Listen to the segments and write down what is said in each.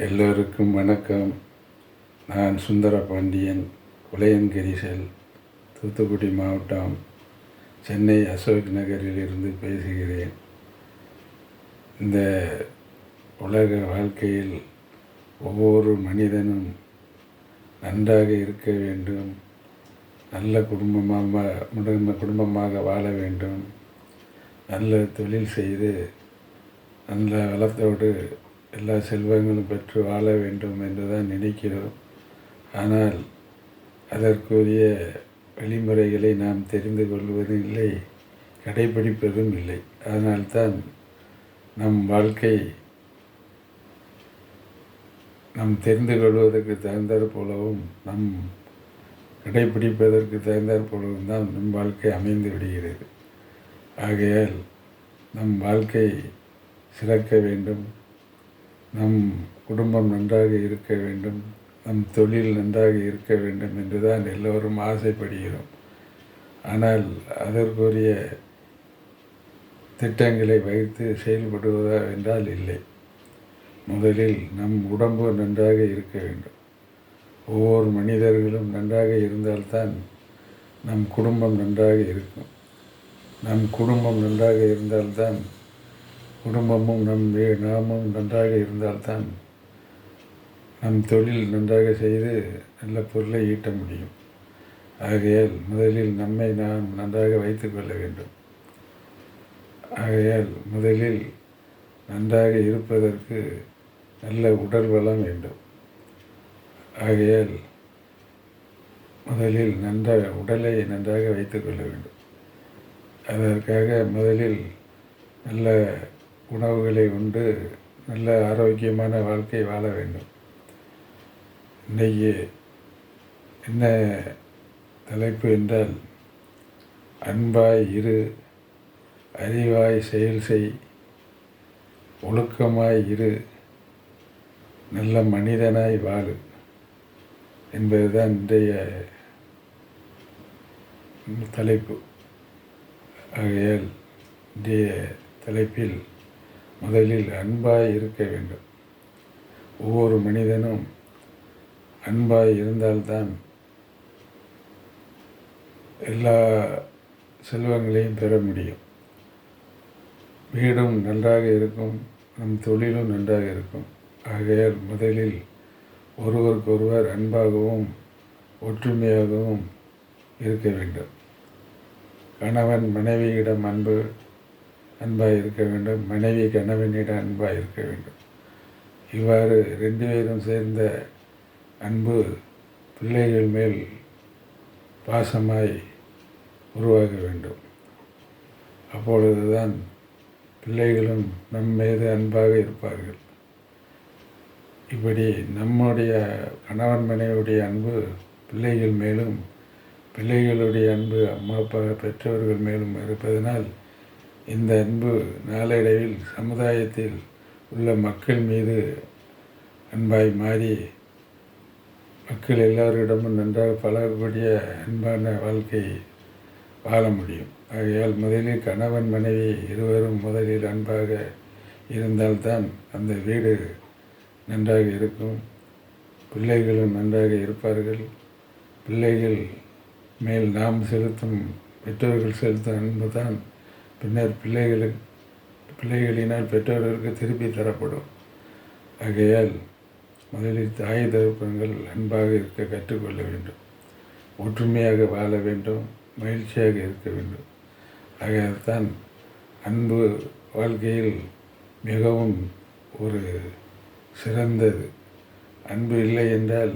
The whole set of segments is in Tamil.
எல்லோருக்கும் வணக்கம். நான் சுந்தர பாண்டியன் குலையன்கிரிசல் தூத்துக்குடி மாவட்டம் சென்னை அசோக் நகரிலிருந்து பேசுகிறேன். இந்த உலக வாழ்க்கையில் ஒவ்வொரு மனிதனும் நன்றாக இருக்க வேண்டும். நல்ல குடும்பமாக குடும்பமாக வாழ வேண்டும். நல்ல தொழில் செய்து நல்ல வளத்தோடு எல்லா செல்வங்களும் பெற்று வாழ வேண்டும் என்று தான் நினைக்கிறோம். ஆனால் அதற்குரிய வழிமுறைகளை நாம் தெரிந்து கொள்வதும் இல்லை கடைபிடிப்பதும் இல்லை. அதனால்தான் நம் வாழ்க்கை நாம் தெரிந்து கொள்வதற்கு தகுந்தாற் போலவும் நம் கடைபிடிப்பதற்கு தகுந்தாற் போலவும் தான் நம் வாழ்க்கை அமைந்து விடுகிறது. ஆகையால் நம் வாழ்க்கை சிறக்க வேண்டும். நம் குடும்பம் நன்றாக இருக்க வேண்டும் நம் தொழில் நன்றாக இருக்க வேண்டும் என்று தான் எல்லோரும் ஆசைப்படுகிறோம். ஆனால் அதற்குரிய திட்டங்களை வைத்து செயல்படுவதா என்றால் இல்லை. முதலில் நம் உடம்பு நன்றாக இருக்க வேண்டும். ஒவ்வொரு மனிதர்களும் நன்றாக இருந்தால்தான் நம் குடும்பம் நன்றாக இருக்கும். நம் குடும்பம் நன்றாக இருந்தால்தான் குடும்பமும் நம் நாமும் நன்றாக இருந்தால்தான் நம் தொழில் நன்றாக செய்து நல்ல பொருளை ஈட்ட முடியும். ஆகையால் முதலில் நம்மை நாம் நன்றாக வைத்துக்கொள்ள வேண்டும். ஆகையால் முதலில் நன்றாக இருப்பதற்கு நல்ல உடல் வளம் வேண்டும். ஆகையால் முதலில் நன்றாக உடலை நன்றாக வைத்துக்கொள்ள வேண்டும். அதற்காக முதலில் நல்ல உணவுகளை உண்டு. நல்ல ஆரோக்கியமான வாழ்க்கை வாழ வேண்டும். இன்றைக்கு என்ன தலைப்பு என்றால் அன்பாய் இரு அறிவாய் செயல் செய் ஒழுக்கமாய் இரு நல்ல மனிதனாய் வாழு என்பதுதான் இன்றைய தலைப்பு. ஆகையால் இன்றைய தலைப்பில் முதலில் அன்பாய் இருக்க வேண்டும். ஒவ்வொரு மனிதனும் அன்பாய் இருந்தால்தான் எல்லா செல்வங்களையும் பெற முடியும். வீடும் நன்றாக இருக்கும் நம் தொழிலும் நன்றாக இருக்கும். ஆகையால் முதலில் ஒருவருக்கொருவர் அன்பாகவும் ஒற்றுமையாகவும் இருக்க வேண்டும். கணவன் மனைவியிடம் அன்பு அன்பாக இருக்க வேண்டும். மனைவி கணவனிடம் அன்பாக இருக்க வேண்டும். இவ்வாறு ரெண்டு பேரும் சேர்ந்த அன்பு பிள்ளைகள் மேல் பாசமாய் உருவாக வேண்டும். அப்பொழுதுதான் பிள்ளைகளும் நம் மீது அன்பாக இருப்பார்கள். இப்படி நம்முடைய கணவன் மனைவியுடைய அன்பு பிள்ளைகள் மேலும் பிள்ளைகளுடைய அன்பு அம்மா அப்பா பெற்றோர்கள் மேலும் இருப்பதனால் இந்த அன்பு நாளடைவில் சமுதாயத்தில் உள்ள மக்கள் மீது அன்பாய் மாறி மக்கள் எல்லாரிடமும் நன்றாக பழகக்கூடிய அன்பான வாழ்க்கை வாழ முடியும். ஆகையால் முதலில் கணவன் மனைவி இருவரும் முதலில் அன்பாக இருந்தால்தான் அந்த வீடு நன்றாக இருக்கும். பிள்ளைகளும் நன்றாக இருப்பார்கள். பிள்ளைகள் மேல் நாம் செலுத்தும் பெற்றோர்கள் செலுத்தும் அன்பு தான் பின்னர் பிள்ளைகளுக்கு பிள்ளைகளினால் பெற்றோர்களுக்கு திருப்பி தரப்படும். ஆகையால் முதலில் தாய் தகப்பன்கள் அன்பாக இருக்க கற்றுக்கொள்ள வேண்டும். ஒற்றுமையாக வாழ வேண்டும். மகிழ்ச்சியாக இருக்க வேண்டும். ஆகையால்தான் அன்பு வாழ்க்கையில் மிகவும் ஒரு சிறந்தது. அன்பு இல்லை என்றால்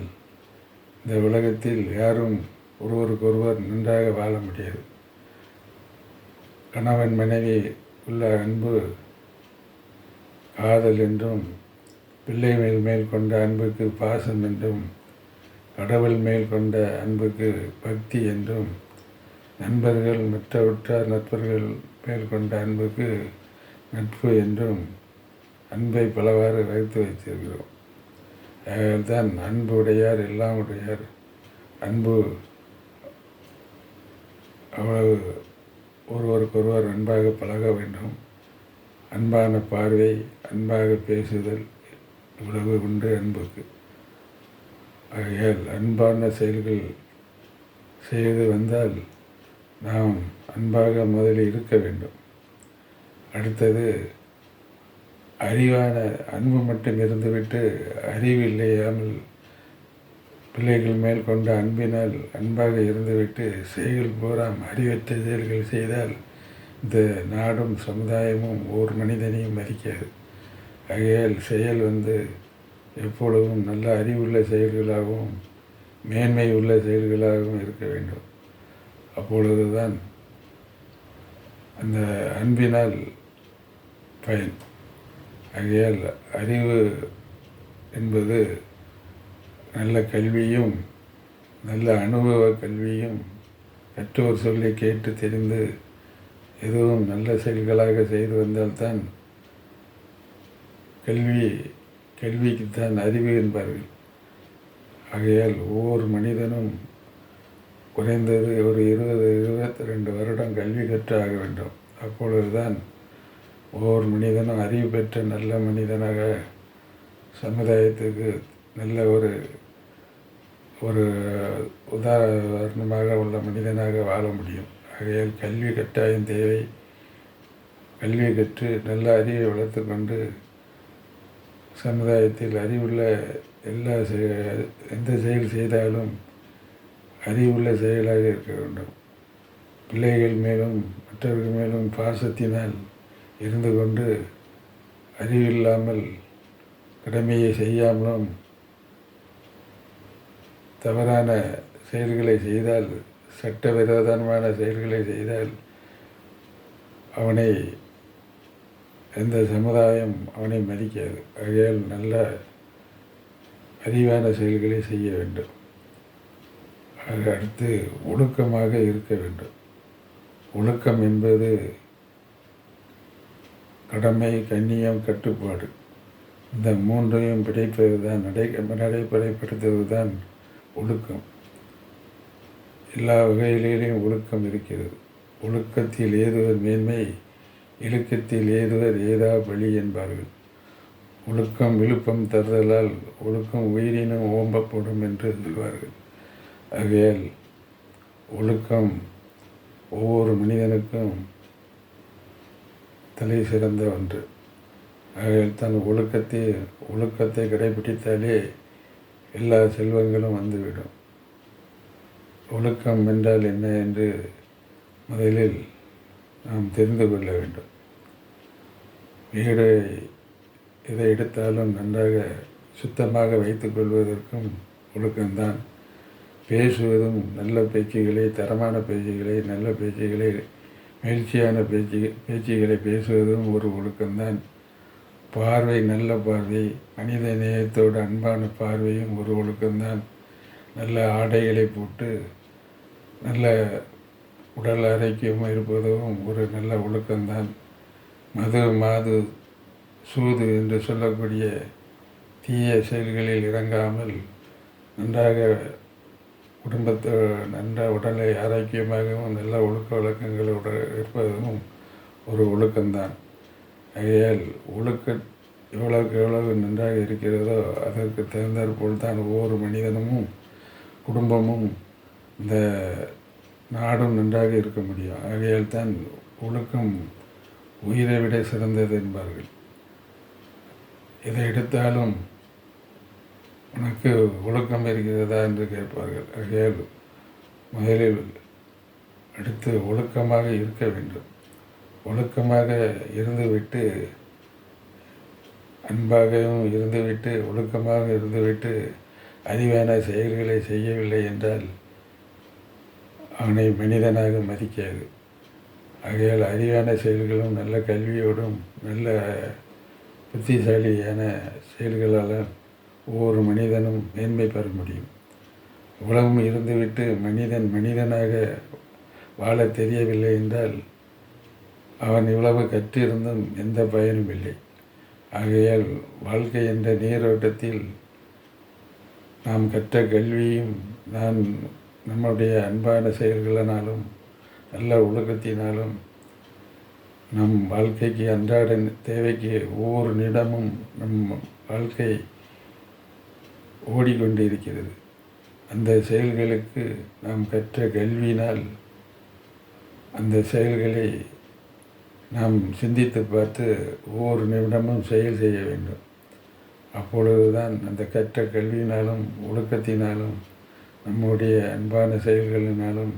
இந்த உலகத்தில் யாரும் ஒருவருக்கொருவர் நன்றாக வாழ முடியாது. கணவன் மனைவி உள்ள அன்பு காதல் என்றும் பிள்ளை மேல் மேல் கொண்ட அன்புக்கு பாசம் என்றும் கடவுள் மேல் கொண்ட அன்புக்கு பக்தி என்றும் நண்பர்கள் மற்ற உற்றார் நட்பர்கள் மேல் கொண்ட அன்புக்கு நட்பு என்றும் அன்பை பலவாறு வகுத்து வைத்திருக்கிறோம். தான் அன்பு உடையார் எல்லாம் உடையார். அன்பு அவ்வளவு ஒருவருக்கொருவர் அன்பாக பழக வேண்டும். அன்பான பார்வை அன்பாக பேசுதல் இவ்வளவு உண்டு அன்புக்கு. ஆகையால் அன்பான செயல்கள் செய்து வந்தால் நாம் அன்பாக முதலில் இருக்க வேண்டும். அடுத்தது அறிவான அன்பு மட்டும் இருந்துவிட்டு அறிவு இல்லையாமல் பிள்ளைகள் மேல் கொண்ட அன்பினால் அன்பாக இருந்துவிட்டு செயல்கள் பூராம் அறிவற்ற செயல்கள் செய்தால் இந்த நாடும் சமுதாயமும் ஒரு மனிதனையும் மதிக்காது ஆகையால் செயல் வந்து எப்பொழுதும் நல்ல அறிவுள்ள செயல்களாகவும் மேன்மை உள்ள செயல்களாகவும் இருக்க வேண்டும். அப்பொழுதுதான் அந்த அன்பினால் பயன். ஆகையால் அறிவு என்பது நல்ல கல்வியும் நல்ல அனுபவ கல்வியும் கற்றோர் சொல்லி கேட்டு தெரிந்து எதுவும் நல்ல செயல்களாக செய்து வந்தால்தான் கல்வி கல்விக்குத்தான் அறிவு என்பார்கள். ஆகையால் ஒவ்வொரு மனிதனும் குறைந்தது ஒரு இருபது இருபத்தி ரெண்டு வருடம் கல்வி கற்று ஆக வேண்டும். அப்பொழுதுதான் ஒவ்வொரு மனிதனும் அறிவு பெற்ற நல்ல மனிதனாக சமுதாயத்துக்கு நல்ல ஒரு ஒரு உதாரணமாக உள்ள மனிதனாக வாழ முடியும். ஆகையால் கல்வி கட்டாயம் தேவை. கல்வி கற்று நல்ல அறிவை வளர்த்து கொண்டு சமுதாயத்தில் அறிவுள்ள எல்லா செய- எந்த செயல் செய்தாலும் அறிவுள்ள செயலாக இருக்க வேண்டும். பிள்ளைகள் மேலும் மற்றவர்கள் மேலும் பாசத்தினால் இருந்து கொண்டு அறிவில்லாமல் கடமையை செய்யாமலும் தவறான செயல்களை செய்தால் சட்டவிரோதமான செயல்களை செய்தால் அவனை எந்த சமுதாயம் அவனை மதிக்காது. ஆகையால் நல்ல அறிவான செயல்களை செய்ய வேண்டும். ஆக அடுத்து ஒழுக்கமாக இருக்க வேண்டும். ஒழுக்கம் என்பது கடமை கண்ணியம் கட்டுப்பாடு. இந்த மூன்றையும் பிடிப்பது தான் நடை நடைமுறைப்படுத்துவது தான் ஒழுக்கம். எல்லா வகையிலேயும் ஒழுக்கம் இருக்கிறது. ஒழுக்கத்தில் ஏதுவர் மேன்மை இழுக்கத்தில் ஏதுவர் ஏதா பலி என்பார்கள். ஒழுக்கம் விழுப்பம் தருதலால் ஒழுக்கம் உயிரினும் ஓம்பப்படும் என்று சொல்வார்கள். ஆகையால் ஒழுக்கம் ஒவ்வொரு மனிதனுக்கும் தலை சிறந்த ஒன்று. ஆகையால் தன் ஒழுக்கத்தை ஒழுக்கத்தை கடைபிடித்தாலே எல்லா செல்வங்களும் வந்துவிடும். ஒழுக்கம் என்றால் என்ன என்று முதலில் நாம் தெரிந்து கொள்ள வேண்டும். வீடு எதை எடுத்தாலும் நன்றாக சுத்தமாக வைத்துக் கொள்வதற்கும் ஒழுக்கம்தான். பேசுவதும் நல்ல பேச்சுகளை தரமான பேச்சுகளை நல்ல பேச்சுகளை மகிழ்ச்சியான பேச்சு பேச்சுகளை பேசுவதும் ஒரு ஒழுக்கம்தான். பார்வை நல்ல பார்வை. மனித நேயத்தோடு அன்பான பார்வையும் ஒரு ஒழுக்கம்தான். நல்ல ஆடைகளை போட்டு நல்ல உடல் ஆரோக்கியமாக இருப்பதும் ஒரு நல்ல ஒழுக்கம்தான். மது மாது சூது என்று சொல்லக்கூடிய தீய செயல்களில் இறங்காமல் நன்றாக குடும்பத்தை நன்ற உடலை ஆரோக்கியமாகவும் நல்ல ஒழுக்க வழக்கங்களோடு இருப்பதும் ஒரு ஒழுக்கம்தான். ஆகையால் ஒழுக்க எவ்வளவுக்கு எவ்வளவு நன்றாக இருக்கிறதோ அதற்கு தகுந்தாற்போல் தான் ஒவ்வொரு மனிதனும் குடும்பமும் இந்த நாடும் நன்றாக இருக்க முடியும். ஆகையால் தான் ஒழுக்கம் உயிரை விட சிறந்தது என்பார்கள். எதை எடுத்தாலும் உனக்கு ஒழுக்கம் இருக்கிறதா என்று கேட்பார்கள். ஆகையால் முதலில் அடுத்து ஒழுக்கமாக இருக்க வேண்டும். ஒழுக்கமாக இருந்துவிட்டு அன்பாகவும் இருந்துவிட்டு ஒழுக்கமாக இருந்துவிட்டு அறிவான செயல்களை செய்யவில்லை என்றால் அவனை மனிதனாக மதிக்காது. ஆகையால் அறிவான செயல்களும் நல்ல கல்வியோடும் நல்ல புத்திசாலியான செயல்களால் ஒவ்வொரு மனிதனும் மேன்மை பெற முடியும். உலகம் இருந்துவிட்டு மனிதன் மனிதனாக வாழ தெரியவில்லை என்றால் அவன் இவ்வளவு கற்றிருந்தும் எந்த பயனும் இல்லை. ஆகையால் வாழ்க்கை என்ற நீரோட்டத்தில் நாம் கற்ற கல்வியும் நான் நம்முடைய அன்பான செயல்களினாலும் நல்ல ஒழுக்கத்தினாலும் நம் வாழ்க்கைக்கு அன்றாட தேவைக்கு ஒவ்வொரு நிமிடமும் நம் வாழ்க்கை ஓடிக்கொண்டு இருக்கிறது அந்த செயல்களுக்கு நாம் கற்ற கல்வியினால் அந்த செயல்களை நாம் சிந்தித்து பார்த்து ஒவ்வொரு நிமிடமும் செயல் செய்ய வேண்டும். அப்பொழுதுதான் அந்த கற்ற கல்வியினாலும் ஒழுக்கத்தினாலும் நம்முடைய அன்பான செயல்களினாலும்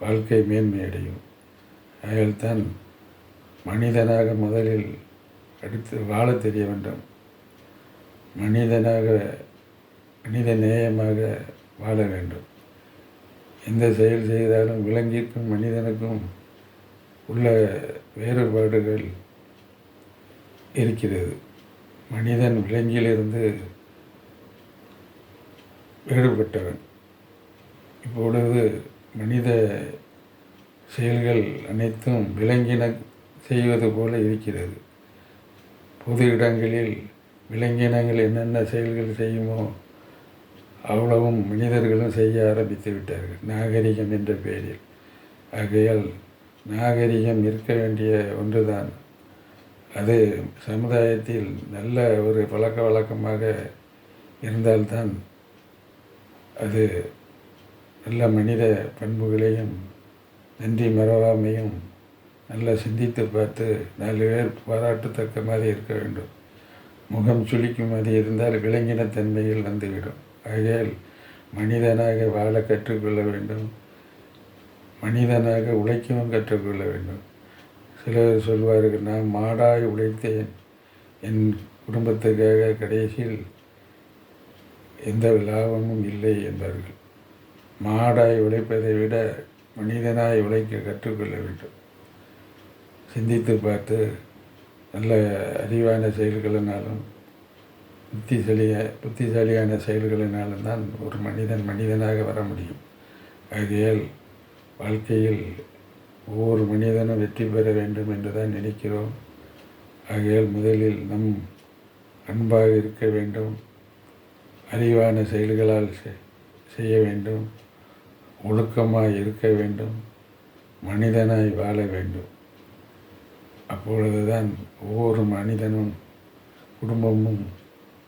வாழ்க்கை மேன்மையடையும். அதில்தான் மனிதனாக முதலில் அடுத்து வாழத் தெரிய வேண்டும். மனிதனாக மனித நேயமாக வாழ வேண்டும். எந்த செயல் செய்தாலும் விலங்கிற்கும் மனிதனுக்கும் உள்ள வேறுபாடுகள் இருக்கிறது. மனிதன் விலங்கிலிருந்து வேறுபட்டவன். இப்பொழுது மனித செயல்கள் அனைத்தும் விலங்கின செய்வது போல இருக்கிறது. பொது இடங்களில் விலங்கினங்கள் என்னென்ன செயல்கள் செய்யுமோ அவ்வளவும் மனிதர்களும் செய்ய ஆரம்பித்து விட்டார்கள். நாகரிகம் என்ற பெயரில். ஆகையால் நாகரிகம் இருக்க வேண்டிய ஒன்றுதான். அது சமுதாயத்தில் நல்ல ஒரு பழக்க வழக்கமாக இருந்தால்தான் அது நல்ல மனித பண்புகளையும் நன்றி மறவாமையும் நல்லா சிந்தித்து பார்த்து நாலு பேர் பாராட்டத்தக்க மாதிரி இருக்க வேண்டும். முகம் சுழிக்கும் மாதிரி இருந்தால் விலங்கினத்தன்மையில் வந்துவிடும். ஆகையால் மனிதனாக வாழ கற்றுக்கொள்ள வேண்டும். மனிதனாக உழைக்கவும் கற்றுக்கொள்ள வேண்டும். சிலர் சொல்வார்கள் நான் மாடாய் உழைத்தேன். என் குடும்பத்துக்காக கடைசியில் எந்த லாபமும் இல்லை என்பார்கள். மாடாய் உழைப்பதை விட மனிதனாய் உழைக்க கற்றுக்கொள்ள வேண்டும். சிந்தித்து பார்த்து நல்ல அறிவான செயல்களினாலும் புத்திசாலிய புத்திசாலியான செயல்களினாலும் தான் ஒரு மனிதன் மனிதனாக வர முடியும். ஆகையால் வாழ்க்கையில் ஒவ்வொரு மனிதனும் வெற்றி பெற வேண்டும் என்று தான் நினைக்கிறோம். ஆகையால் முதலில் நம் அன்பாக இருக்க வேண்டும். அறிவான செயல்களால் செய்ய வேண்டும். ஒழுக்கமாக இருக்க வேண்டும். மனிதனாய் வாழ வேண்டும். அப்பொழுதுதான் ஒவ்வொரு மனிதனும் குடும்பமும்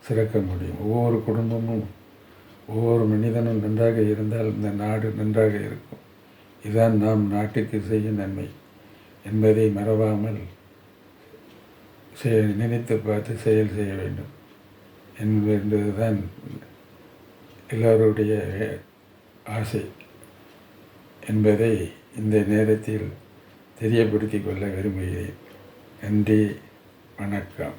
சிறக்க முடியும். ஒவ்வொரு குடும்பமும் ஒவ்வொரு மனிதனும் நன்றாக இருந்தால் இந்த நாடு நன்றாக இருக்கும். இதுதான் நாம் நாட்டுக்கு செய்யும் நன்மை என்பதை மறவாமல் நினைத்து பார்த்து செயல் செய்ய வேண்டும் என்பதுதான் எல்லோருடைய ஆசை என்பதை இந்த நேரத்தில் தெரியப்படுத்திக் கொள்ள விரும்புகிறேன். நன்றி வணக்கம்.